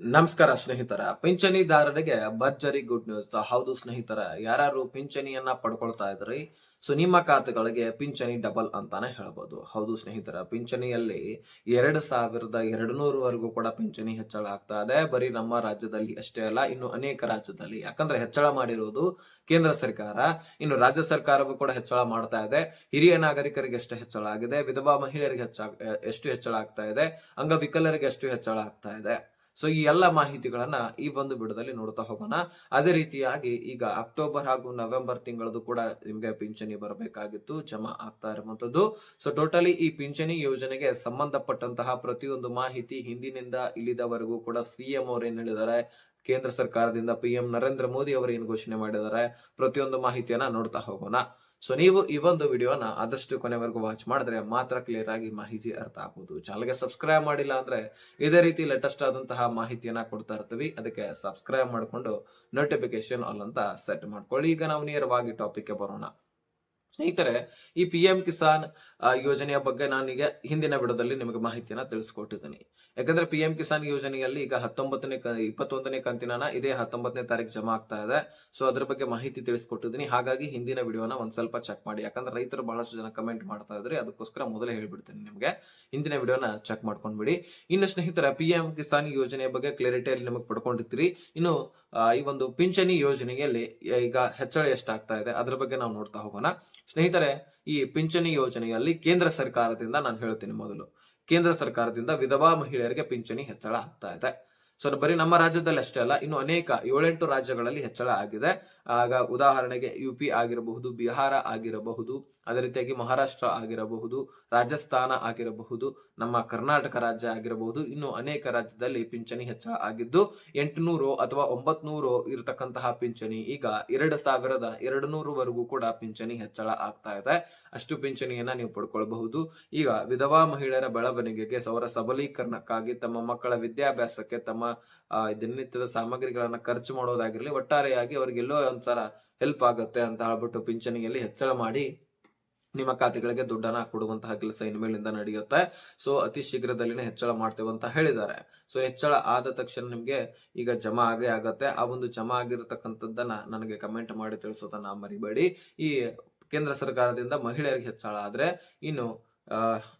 ನಮಸ್ಕಾರ ಸ್ನೇಹಿತರ, ಪಿಂಚಣಿದಾರರಿಗೆ ಭರ್ಜರಿ ಗುಡ್ ನ್ಯೂಸ್. ಹೌದು ಸ್ನೇಹಿತರ ಯಾರು ಪಿಂಚಣಿಯನ್ನ ಪಡ್ಕೊಳ್ತಾ ಇದ್ರಿ, ಸೊ ನಿಮ್ಮ ಖಾತೆಗಳಿಗೆ ಪಿಂಚಣಿ ಡಬಲ್ ಅಂತಾನೆ ಹೇಳ್ಬೋದು. ಹೌದು ಸ್ನೇಹಿತರ, ಪಿಂಚಣಿಯಲ್ಲಿ ಎರಡು ಸಾವಿರದ ಎರಡು ನೂರವರೆಗೂ ಕೂಡ ಪಿಂಚಣಿ ಹೆಚ್ಚಳ ಆಗ್ತಾ ಇದೆ. ಬರೀ ನಮ್ಮ ರಾಜ್ಯದಲ್ಲಿ ಅಷ್ಟೇ ಅಲ್ಲ, ಇನ್ನು ಅನೇಕ ರಾಜ್ಯದಲ್ಲಿ. ಯಾಕಂದ್ರೆ ಹೆಚ್ಚಳ ಮಾಡಿರುವುದು ಕೇಂದ್ರ ಸರ್ಕಾರ, ಇನ್ನು ರಾಜ್ಯ ಸರ್ಕಾರವೂ ಕೂಡ ಹೆಚ್ಚಳ ಮಾಡ್ತಾ ಇದೆ. ಹಿರಿಯ ನಾಗರಿಕರಿಗೆ ಎಷ್ಟು ಹೆಚ್ಚಳ ಆಗಿದೆ. ವಿಧವಾ ಮಹಿಳೆಯರಿಗೆ ಹೆಚ್ಚ ಎಷ್ಟು ಹೆಚ್ಚಳ ಆಗ್ತಾ ಇದೆ? ಅಂಗವಿಕಲರಿಗೆ ಎಷ್ಟು ಹೆಚ್ಚಳ ಆಗ್ತಾ ಇದೆ. ಸೊ ಈ ಎಲ್ಲ ಮಾಹಿತಿಗಳನ್ನ ಈ ಒಂದು ಬಿಡದಲ್ಲಿ ನೋಡ್ತಾ ಹೋಗೋಣ. ಅದೇ ರೀತಿಯಾಗಿ ಈಗ ಅಕ್ಟೋಬರ್ ಹಾಗೂ ನವೆಂಬರ್ ತಿಂಗಳದು ಕೂಡ ನಿಮ್ಗೆ ಪಿಂಚಣಿ ಬರಬೇಕಾಗಿತ್ತು, ಜಮಾ ಆಗ್ತಾ ಇರುವಂತದ್ದು ಸೊ ಟೋಟಲಿ ಈ ಪಿಂಚಣಿ ಯೋಜನೆಗೆ ಸಂಬಂಧಪಟ್ಟಂತಹ ಪ್ರತಿಯೊಂದು ಮಾಹಿತಿ ಹಿಂದಿನಿಂದ ಇಲ್ಲಿದವರೆಗೂ ಕೂಡ ಸಿಎಂ ಅವರು ಏನ್ ಹೇಳಿದ್ದಾರೆ ಕೇಂದ್ರ ಸರ್ಕಾರದಿಂದ ಪಿ ಎಂ ನರೇಂದ್ರ ಮೋದಿ ಅವರು ಏನು ಘೋಷಣೆ ಮಾಡಿದ್ದಾರೆ? ಪ್ರತಿಯೊಂದು ಮಾಹಿತಿಯನ್ನ ನೋಡ್ತಾ ಹೋಗೋಣ. ಸೊ ನೀವು ಈ ಒಂದು ವಿಡಿಯೋನ ಆದಷ್ಟು ಕೊನೆವರೆಗೂ ವಾಚ್ ಮಾಡಿದ್ರೆ ಮಾತ್ರ ಕ್ಲಿಯರ್ ಆಗಿ ಮಾಹಿತಿ ಅರ್ಥ ಆಗ್ಬೋದು ಚಾನಲ್ಗೆ ಸಬ್ಸ್ಕ್ರೈಬ್ ಮಾಡಿಲ್ಲ ಅಂದ್ರೆ ಇದೇ ರೀತಿ ಲೇಟೆಸ್ಟ್ ಆದಂತಹ ಮಾಹಿತಿಯನ್ನ ಕೊಡ್ತಾ ಇರ್ತೀವಿ. ಅದಕ್ಕೆ ಸಬ್ಸ್ಕ್ರೈಬ್ ಮಾಡಿಕೊಂಡು ನೋಟಿಫಿಕೇಶನ್ ಆಲ್ ಅಂತ ಸೆಟ್ ಮಾಡ್ಕೊಳ್ಳಿ. ಈಗ ನಾವು ನೇರವಾಗಿ ಟಾಪಿಕ್ಗೆ ಬರೋಣ. ಸ್ನೇಹಿತರೆ, ಈ ಪಿ ಎಂ ಕಿಸಾನ್ ಯೋಜನೆಯ ಬಗ್ಗೆ ನಾನೀಗ ಹಿಂದಿನ ಬಿಡದಲ್ಲಿ ನಿಮಗೆ ಮಾಹಿತಿಯನ್ನ ತಿಳಿಸ್ಕೊಟ್ಟಿದ್ದೀನಿ. ಯಾಕಂದ್ರೆ ಪಿ ಎಂ ಕಿಸಾನ್ ಯೋಜನೆಯಲ್ಲಿ ಈಗ ಹತ್ತೊಂಬತ್ತನೇ ಇಪ್ಪತ್ತೊಂದನೇ ಕಂತಿನ ಇದೇ ಹತ್ತೊಂಬತ್ತನೇ ತಾರೀಕು ಜಮಾ ಆಗ್ತಾ ಇದೆ. ಸೊ ಅದ್ರ ಬಗ್ಗೆ ಮಾಹಿತಿ ತಿಳಿಸ್ಕೊಟ್ಟಿದ್ದೀನಿ. ಹಾಗಾಗಿ ಹಿಂದಿನ ವಿಡಿಯೋನ ಒಂದ್ ಸ್ವಲ್ಪ ಚೆಕ್ ಮಾಡಿ. ಯಾಕಂದ್ರೆ ರೈತರು ಬಹಳಷ್ಟು ಜನ ಕಮೆಂಟ್ ಮಾಡ್ತಾ ಇದ್ರಿ ಅದಕ್ಕೋಸ್ಕರ ಮೊದಲೇ ಹೇಳ್ಬಿಡ್ತೀನಿ ನಿಮಗೆ. ಹಿಂದಿನ ವಿಡಿಯೋನ ಚೆಕ್ ಮಾಡ್ಕೊಂಡ್ಬಿಡಿ. ಇನ್ನು ಸ್ನೇಹಿತರ ಪಿ ಎಂ ಕಿಸಾನ್ ಯೋಜನೆಯ ಬಗ್ಗೆ ಕ್ಲಾರಿಟಿಯಲ್ಲಿ ನಿಮಗೆ ಪಡ್ಕೊಂಡಿರ್ತೀರಿ. ಇನ್ನು ಈ ಒಂದು ಪಿಂಚಣಿ ಯೋಜನೆಯಲ್ಲಿ ಈಗ ಹೆಚ್ಚಳ ಎಷ್ಟಾಗ್ತಾ ಇದೆ, ಅದ್ರ ಬಗ್ಗೆ ನಾವು ನೋಡ್ತಾ ಹೋಗೋಣ. ಸ್ನೇಹಿತರೆ, ಈ ಪಿಂಚಣಿ ಯೋಜನೆಯಲ್ಲಿ ಕೇಂದ್ರ ಸರ್ಕಾರದಿಂದ ನಾನು ಹೇಳ್ತೀನಿ ಮೊದಲು. ಕೇಂದ್ರ ಸರ್ಕಾರದಿಂದ ವಿಧವಾ ಮಹಿಳೆಯರಿಗೆ ಪಿಂಚಣಿ ಹೆಚ್ಚಳ ಆಗ್ತಾ ಇದೆ. ಸೊ ಬರೀ ನಮ್ಮ ರಾಜ್ಯದಲ್ಲಿ ಅಷ್ಟೇ ಅಲ್ಲ, ಇನ್ನು ಅನೇಕ ಏಳೆಂಟು ರಾಜ್ಯಗಳಲ್ಲಿ ಹೆಚ್ಚಳ ಆಗಿದೆ. ಆಗ ಉದಾಹರಣೆಗೆ ಯು ಪಿ ಆಗಿರಬಹುದು, ಬಿಹಾರ ಆಗಿರಬಹುದು, ಅದೇ ರೀತಿಯಾಗಿ ಮಹಾರಾಷ್ಟ್ರ ಆಗಿರಬಹುದು, ರಾಜಸ್ಥಾನ ಆಗಿರಬಹುದು, ನಮ್ಮ ಕರ್ನಾಟಕ ರಾಜ್ಯ ಆಗಿರಬಹುದು, ಇನ್ನು ಅನೇಕ ರಾಜ್ಯದಲ್ಲಿ ಪಿಂಚಣಿ ಹೆಚ್ಚಳ ಆಗಿದ್ದು, ಎಂಟುನೂರು ಅಥವಾ ಒಂಬತ್ನೂರು ಇರತಕ್ಕಂತಹ ಪಿಂಚಣಿ, ಈಗ ಎರಡು ಸಾವಿರದ ಎರಡು ನೂರವರೆಗೂ ಕೂಡ ಪಿಂಚಣಿ ಹೆಚ್ಚಳ ಆಗ್ತಾ ಇದೆ. ಅಷ್ಟು ಪಿಂಚಣಿಯನ್ನ ನೀವು ಪಡ್ಕೊಳ್ಬಹುದು. ಈಗ ವಿಧವಾ ಮಹಿಳೆಯರ ಬೆಳವಣಿಗೆಗೆ ಅವರ ಸಬಲೀಕರಣಕ್ಕಾಗಿ ತಮ್ಮ ಮಕ್ಕಳ ವಿದ್ಯಾಭ್ಯಾಸಕ್ಕೆ ತಮ್ಮ ದಿನನಿತ್ಯದ ಸಾಮಗ್ರಿಗಳನ್ನ ಖರ್ಚು ಮಾಡೋದಾಗಿರ್ಲಿ, ಒಟ್ಟಾರೆಯಾಗಿ ಅವ್ರಿಗೆಲ್ಲೋ ಒಂಥರ ಹೆಲ್ಪ್ ಆಗುತ್ತೆ ಅಂತ ಹೇಳ್ಬಿಟ್ಟು ಪಿಂಚಣಿಯಲ್ಲಿ ಹೆಚ್ಚಳ ಮಾಡಿ ನಿಮ್ಮ ಖಾತೆಗಳಿಗೆ ದುಡ್ಡನ್ನ ಕೊಡುವಂತಹ ಕೆಲಸ ಇನ್ಮೇಲಿಂದ ನಡೆಯುತ್ತೆ. ಸೊ ಅತಿ ಶೀಘ್ರದಲ್ಲಿನೇ ಹೆಚ್ಚಳ ಮಾಡ್ತೇವೆ ಅಂತ ಹೇಳಿದ್ದಾರೆ. ಸೊ ಹೆಚ್ಚಳ ಆದ ತಕ್ಷಣ ನಿಮ್ಗೆ ಈಗ ಜಮಾ ಆಗೇ ಆಗತ್ತೆ. ಆ ಒಂದು ಜಮಾ ಆಗಿರತಕ್ಕಂಥದ್ದನ್ನ ನನಗೆ ಕಮೆಂಟ್ ಮಾಡಿ ತಿಳಿಸೋದನ್ನ ಮರಿಬೇಡಿ. ಈ ಕೇಂದ್ರ ಸರ್ಕಾರದಿಂದ ಮಹಿಳೆಯರಿಗೆ ಹೆಚ್ಚಳ ಆದ್ರೆ ಇನ್ನು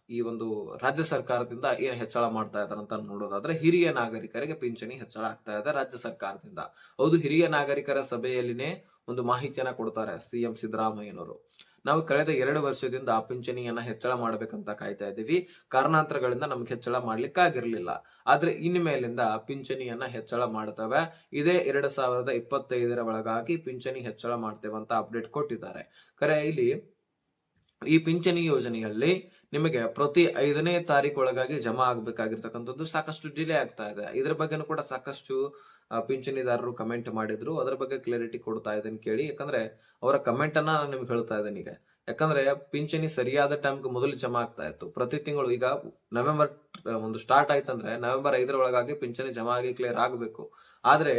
ಈ ಒಂದು ರಾಜ್ಯ ಸರ್ಕಾರದಿಂದ ಏನು ಹೆಚ್ಚಳ ಮಾಡ್ತಾ ಇದಾರೆ ಅಂತ ನೋಡೋದಾದ್ರೆ ಹಿರಿಯ ನಾಗರಿಕರಿಗೆ ಪಿಂಚಣಿ ಹೆಚ್ಚಳ ಆಗ್ತಾ ಇದೆ ರಾಜ್ಯ ಸರ್ಕಾರದಿಂದ. ಹೌದು, ಹಿರಿಯ ನಾಗರಿಕರ ಸಭೆಯಲ್ಲಿನೇ ಒಂದು ಮಾಹಿತಿಯನ್ನ ಕೊಡ್ತಾರೆ ಸಿಎಂ ಸಿದ್ದರಾಮಯ್ಯನವರು. ನಾವು ಕಳೆದ ಎರಡು ವರ್ಷದಿಂದ ಆ ಪಿಂಚಣಿಯನ್ನ ಹೆಚ್ಚಳ ಮಾಡ್ಬೇಕಂತ ಕಾಯ್ತಾ ಇದ್ದೀವಿ. ಕಾರಣಾಂತರಗಳಿಂದ ನಮ್ಗೆ ಹೆಚ್ಚಳ ಮಾಡ್ಲಿಕ್ಕಾಗಿರ್ಲಿಲ್ಲ ಆದ್ರೆ ಇನ್ನು ಮೇಲಿಂದ ಪಿಂಚಣಿಯನ್ನ ಹೆಚ್ಚಳ ಮಾಡ್ತವೆ. ಇದೇ ಎರಡ್ ಸಾವಿರದ ಇಪ್ಪತ್ತೈದರ ಒಳಗಾಗಿ ಪಿಂಚಣಿ ಹೆಚ್ಚಳ ಮಾಡ್ತೇವೆ ಅಂತ ಅಪ್ಡೇಟ್ ಕೊಟ್ಟಿದ್ದಾರೆ. ಕರೆ, ಇಲ್ಲಿ ಈ ಪಿಂಚಣಿ ಯೋಜನೆಯಲ್ಲಿ ನಿಮಗೆ ಪ್ರತಿ ಐದನೇ ತಾರೀಕು ಒಳಗಾಗಿ ಜಮಾ ಆಗ್ಬೇಕಾಗಿರ್ತಕ್ಕಂಥದ್ದು ಸಾಕಷ್ಟು ಡಿಲೇ ಆಗ್ತಾ ಇದೆ. ಇದ್ರ ಬಗ್ಗೆನೂ ಕೂಡ ಸಾಕಷ್ಟು ಪಿಂಚಣಿದಾರರು ಕಮೆಂಟ್ ಮಾಡಿದ್ರು. ಅದ್ರ ಬಗ್ಗೆ ಕ್ಲಾರಿಟಿ ಕೊಡ್ತಾ ಇದ್ದೀನಿ ಕೇಳಿ. ಯಾಕಂದ್ರೆ ಅವರ ಕಮೆಂಟ್ ಅನ್ನ ನಾನು ನಿಮ್ಗೆ ಹೇಳ್ತಾ ಇದ್ದೇನೆ ಈಗ. ಯಾಕಂದ್ರೆ ಪಿಂಚಣಿ ಸರಿಯಾದ ಟೈಮ್ಗೆ ಮೊದಲು ಜಮಾ ಆಗ್ತಾ ಇತ್ತು. ಪ್ರತಿ ತಿಂಗಳು ಈಗ ನವೆಂಬರ್ ಒಂದು ಸ್ಟಾರ್ಟ್ ಆಯ್ತಂದ್ರೆ ನವೆಂಬರ್ ಐದರ ಒಳಗಾಗಿ ಪಿಂಚಣಿ ಜಮಾ ಆಗಿ ಕ್ಲಿಯರ್ ಆಗಬೇಕು. ಆದ್ರೆ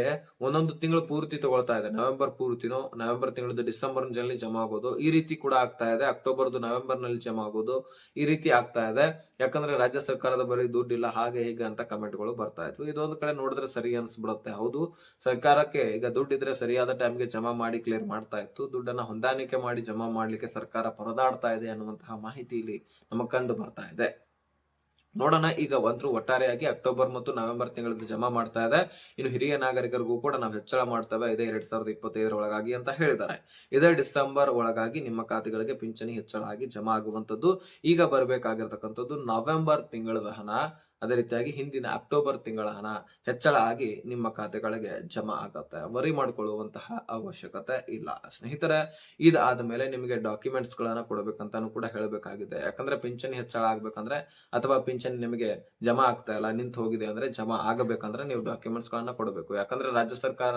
ಒಂದೊಂದು ತಿಂಗಳು ಪೂರ್ತಿ ತಗೊಳ್ತಾ ಇದೆ. ನವೆಂಬರ್ ಪೂರ್ತಿನೋ ನವೆಂಬರ್ ತಿಂಗಳದ್ದು ಡಿಸೆಂಬರ್ನಲ್ಲಿ ಜಮಾ ಆಗೋದು. ಈ ರೀತಿ ಕೂಡ ಆಗ್ತಾ ಇದೆ. ಅಕ್ಟೋಬರ್ದು ನವೆಂಬರ್ನಲ್ಲಿ ಜಮಾ ಆಗೋದು. ಈ ರೀತಿ ಆಗ್ತಾ ಇದೆ. ಯಾಕಂದ್ರೆ ರಾಜ್ಯ ಸರ್ಕಾರದ ಬರೀ ದುಡ್ಡಿಲ್ಲ, ಹಾಗೆ ಹೀಗೆ ಅಂತ ಕಮೆಂಟ್ಗಳು ಬರ್ತಾ ಇತ್ತು ಇದೊಂದು ಕಡೆ ನೋಡಿದ್ರೆ ಸರಿ ಅನ್ಸ್ಬಿಡುತ್ತೆ. ಹೌದು, ಸರ್ಕಾರಕ್ಕೆ ಈಗ ದುಡ್ಡಿದ್ರೆ ಸರಿಯಾದ ಟೈಮ್ಗೆ ಜಮಾ ಮಾಡಿ ಕ್ಲಿಯರ್ ಮಾಡ್ತಾ ಇತ್ತು. ದುಡ್ಡನ್ನ ಹೊಂದಾಣಿಕೆ ಮಾಡಿ ಜಮಾ ಮಾಡ್ಲಿಕ್ಕೆ ಸರ್ಕಾರ ಪರದಾಡ್ತಾ ಇದೆ ಅನ್ನುವಂತಹ ಮಾಹಿತಿ ಇಲ್ಲಿ ನಮಗೆ ಕಂಡು ಬರ್ತಾ ಇದೆ. ನೋಡೋಣ, ಈಗ ಒಂದ್ರು ಒಟ್ಟಾರೆಯಾಗಿ ಅಕ್ಟೋಬರ್ ಮತ್ತು ನವೆಂಬರ್ ತಿಂಗಳಲ್ಲಿ ಜಮಾ ಮಾಡ್ತಾ ಇದೆ. ಇನ್ನು ಹಿರಿಯ ನಾಗರಿಕರಿಗೂ ಕೂಡ ನಾವು ಹೆಚ್ಚಳ ಮಾಡ್ತೇವೆ. ಇದೇ ಎರಡ್ ಸಾವಿರದ ಇಪ್ಪತ್ತೈದರ ಒಳಗಾಗಿ ಅಂತ ಹೇಳಿದ್ದಾರೆ. ಇದೇ ಡಿಸೆಂಬರ್ ಒಳಗಾಗಿ ನಿಮ್ಮ ಖಾತೆಗಳಿಗೆ ಪಿಂಚಣಿ ಹೆಚ್ಚಳ ಆಗಿ ಜಮಾ ಆಗುವಂತದ್ದು ಈಗ ಬರಬೇಕಾಗಿರ್ತಕ್ಕಂಥದ್ದು ನವೆಂಬರ್ ತಿಂಗಳದ ಹಣ ಅದೇ ರೀತಿಯಾಗಿ ಹಿಂದಿನ ಅಕ್ಟೋಬರ್ ತಿಂಗಳ ಹಣ ಹೆಚ್ಚಳ ಆಗಿ ನಿಮ್ಮ ಖಾತೆಗಳಿಗೆ ಜಮಾ ಆಗತ್ತೆ. ವರಿ ಮಾಡಿಕೊಳ್ಳುವಂತಹ ಅವಶ್ಯಕತೆ ಇಲ್ಲ. ಸ್ನೇಹಿತರೆ, ಇದಾದ ಮೇಲೆ ನಿಮಗೆ ಡಾಕ್ಯುಮೆಂಟ್ಸ್ ಗಳನ್ನ ಕೊಡಬೇಕಂತಾನು ಕೂಡ ಹೇಳಬೇಕಾಗಿದೆ. ಯಾಕಂದ್ರೆ ಪಿಂಚಣಿ ಹೆಚ್ಚಳ ಆಗ್ಬೇಕಂದ್ರೆ ಅಥವಾ ಪಿಂಚಣಿ ನಿಮಗೆ ಜಮಾ ಆಗ್ತಾ ಇಲ್ಲ, ನಿಂತು ಹೋಗಿದೆ ಅಂದ್ರೆ ಜಮಾ ಆಗಬೇಕಂದ್ರೆ ನೀವು ಡಾಕ್ಯುಮೆಂಟ್ಸ್ ಗಳನ್ನ ಕೊಡಬೇಕು. ಯಾಕಂದ್ರೆ ರಾಜ್ಯ ಸರ್ಕಾರ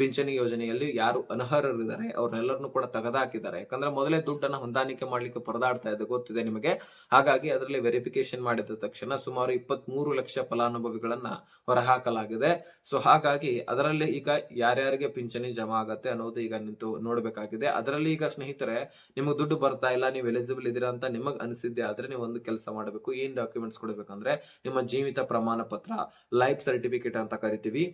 ಪಿಂಚಣಿ ಯೋಜನೆಯಲ್ಲಿ ಯಾರು ಅನರ್ಹರಿದ್ದಾರೆ ಅವ್ರನ್ನೆಲ್ಲರನ್ನು ಕೂಡ ತೆಗೆದುಹಾಕಿದ್ದಾರೆ ಯಾಕಂದ್ರೆ ಮೊದಲೇ ದುಡ್ಡನ್ನ ಹೊಂದಾಣಿಕೆ ಮಾಡ್ಲಿಕ್ಕೆ ಪರದಾಡ್ತಾ ಇದೆ, ಗೊತ್ತಿದೆ ನಿಮಗೆ. ಹಾಗಾಗಿ ಅದರಲ್ಲಿ ವೆರಿಫಿಕೇಶನ್ ಮಾಡಿದ ತಕ್ಷಣ ಸುಮಾರು ಇಪ್ಪತ್ತು ಮೂರು ಲಕ್ಷ ಫಲಾನುಭವಿಗಳನ್ನ ಹೊರಹಾಕಲಾಗಿದೆ. ಸೊ ಹಾಗಾಗಿ ಅದರಲ್ಲಿ ಈಗ ಯಾರ್ಯಾರಿಗೆ ಪಿಂಚಣಿ ಜಮಾ ಆಗತ್ತೆ ಅನ್ನೋದು ಈಗ ನಿಂತು ನೋಡ್ಬೇಕಾಗಿದೆ. ಅದರಲ್ಲಿ ಈಗ ಸ್ನೇಹಿತರೆ, ನಿಮಗೆ ದುಡ್ಡು ಬರ್ತಾ ಇಲ್ಲ, ನೀವು ಎಲಿಜಿಬಲ್ ಇದೀರಾ ಅಂತ ನಿಮಗ್ ಅನಿಸಿದ್ದೆ ಆದ್ರೆ ನೀವು ಒಂದು ಕೆಲಸ ಮಾಡಬೇಕು. ಏನ್ ಡಾಕ್ಯುಮೆಂಟ್ಸ್ ಕೊಡ್ಬೇಕಂದ್ರೆ ನಿಮ್ಮ ಜೀವಿತ ಪ್ರಮಾಣ ಪತ್ರ ಲೈಫ್ ಸರ್ಟಿಫಿಕೇಟ್ ಅಂತ ಕರಿತೀವಿ.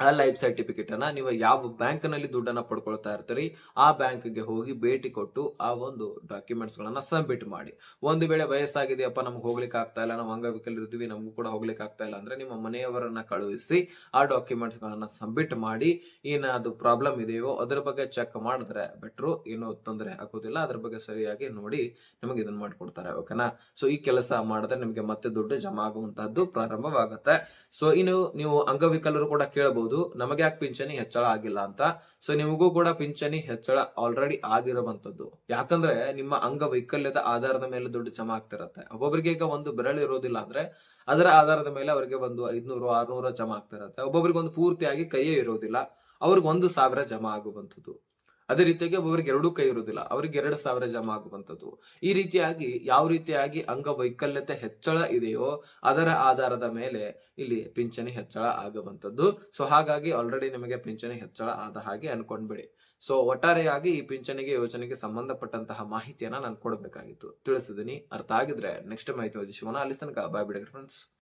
ಆ ಲೈಫ್ ಸರ್ಟಿಫಿಕೇಟ್ ಅನ್ನ ನೀವು ಯಾವ ಬ್ಯಾಂಕ್ನಲ್ಲಿ ದುಡ್ಡನ್ನ ಪಡ್ಕೊಳ್ತಾ ಇರ್ತೀರಿ, ಆ ಬ್ಯಾಂಕ್ಗೆ ಹೋಗಿ ಭೇಟಿ ಕೊಟ್ಟು ಆ ಒಂದು ಡಾಕ್ಯುಮೆಂಟ್ಸ್ ಗಳನ್ನ ಸಬ್ಮಿಟ್ ಮಾಡಿ. ಒಂದು ವೇಳೆ ವಯಸ್ಸಾಗಿದೆಯಪ್ಪ, ನಮ್ಗೆ ಹೋಗ್ಲಿಕ್ಕೆ ಆಗ್ತಾ ಇಲ್ಲ, ನಾವು ಅಂಗವಿಕಲ್ ಇರ್ತೀವಿ, ನಮಗೂ ಕೂಡ ಹೋಗ್ಲಿಕ್ಕೆ ಆಗ್ತಾ ಇಲ್ಲ ಅಂದ್ರೆ ನಿಮ್ಮ ಮನೆಯವರನ್ನ ಕಳುಹಿಸಿ ಆ ಡಾಕ್ಯುಮೆಂಟ್ಸ್ ಗಳನ್ನ ಸಬ್ಮಿಟ್ ಮಾಡಿ ಏನಾದ್ರು ಪ್ರಾಬ್ಲಮ್ ಇದೆಯೋ ಅದ್ರ ಬಗ್ಗೆ ಚೆಕ್ ಮಾಡಿದ್ರೆ ಬೆಟ್ರು, ಏನು ತೊಂದರೆ ಆಗೋದಿಲ್ಲ. ಅದ್ರ ಬಗ್ಗೆ ಸರಿಯಾಗಿ ನೋಡಿ ನಿಮಗೆ ಇದನ್ನ ಮಾಡ್ಕೊಡ್ತಾರೆ, ಓಕೆನಾ? ಸೊ, ಈ ಕೆಲಸ ಮಾಡಿದ್ರೆ ನಿಮಗೆ ಮತ್ತೆ ದುಡ್ಡು ಜಮಾ ಆಗುವಂತಹದ್ದು ಪ್ರಾರಂಭವಾಗುತ್ತೆ. ಸೊ, ಇನ್ನು ನೀವು ಅಂಗವಿಕಲರು ಕೂಡ ಕೇಳಬಹುದು. ನಮಗೆ ಯಾಕೆ ಪಿಂಚಣಿ ಹೆಚ್ಚಳ ಆಗಿಲ್ಲ ಅಂತ? ಸೊ ನಿಮಗೂ ಕೂಡ ಪಿಂಚಣಿ ಹೆಚ್ಚಳ ಆಲ್ರೆಡಿ ಆಗಿರುವಂತದ್ದು ಯಾಕಂದ್ರೆ ನಿಮ್ಮ ಅಂಗವೈಕಲ್ಯದ ಆಧಾರದ ಮೇಲೆ ದುಡ್ಡು ಜಮಾ ಆಗ್ತಿರತ್ತೆ. ಒಬ್ಬೊಬ್ಬರಿಗೆ ಈಗ ಒಂದು ಬೆರಳು ಇರೋದಿಲ್ಲ ಅಂದ್ರೆ ಅದರ ಆಧಾರದ ಮೇಲೆ ಅವರಿಗೆ ಒಂದು ಐದ್ನೂರು, ಆರ್ನೂರ ಜಮಾ ಆಗ್ತಿರತ್ತೆ. ಒಬ್ಬೊಬ್ಬರಿಗೆ ಒಂದು ಪೂರ್ತಿಯಾಗಿ ಕೈಯೇ ಇರೋದಿಲ್ಲ. ಅವ್ರಿಗೆ ಒಂದು ಸಾವಿರ ಜಮಾ ಆಗುವಂಥದ್ದು. ಅದೇ ರೀತಿಯಾಗಿ ಒಬ್ಬೊಬ್ಬರಿಗೆ ಎರಡು ಕೈ ಇರುವುದಿಲ್ಲ. ಅವರಿಗೆ ಎರಡು ಸಾವಿರ ಜಮಾ ಆಗುವಂಥದ್ದು. ಈ ರೀತಿಯಾಗಿ ಯಾವ ರೀತಿಯಾಗಿ ಅಂಗವೈಕಲ್ಯತೆ ಹೆಚ್ಚಳ ಇದೆಯೋ ಅದರ ಆಧಾರದ ಮೇಲೆ ಇಲ್ಲಿ ಪಿಂಚಣಿ ಹೆಚ್ಚಳ ಆಗುವಂಥದ್ದು. ಸೊ ಹಾಗಾಗಿ ಆಲ್ರೆಡಿ ನಿಮಗೆ ಪಿಂಚಣಿ ಹೆಚ್ಚಳ ಆದ ಹಾಗೆ ಅನ್ಕೊಂಡ್ಬಿಡಿ. ಸೊ ಒಟ್ಟಾರೆಯಾಗಿ ಈ ಪಿಂಚಣಿಗೆ ಯೋಜನೆಗೆ ಸಂಬಂಧಪಟ್ಟಂತಹ ಮಾಹಿತಿಯನ್ನ ನಾನು ಕೊಡಬೇಕಾಗಿತ್ತು. ತಿಳಿಸಿದೀನಿ. ಅರ್ಥ ಆಗಿದ್ರೆ ನೆಕ್ಸ್ಟ್ ಮಾಹಿತಿ ಓದಿಸೋಣ ಅಲ್ಲಿ ತನಕ ಬಾಯ್ ಬಿಡಿ ಫ್ರೆಂಡ್ಸ್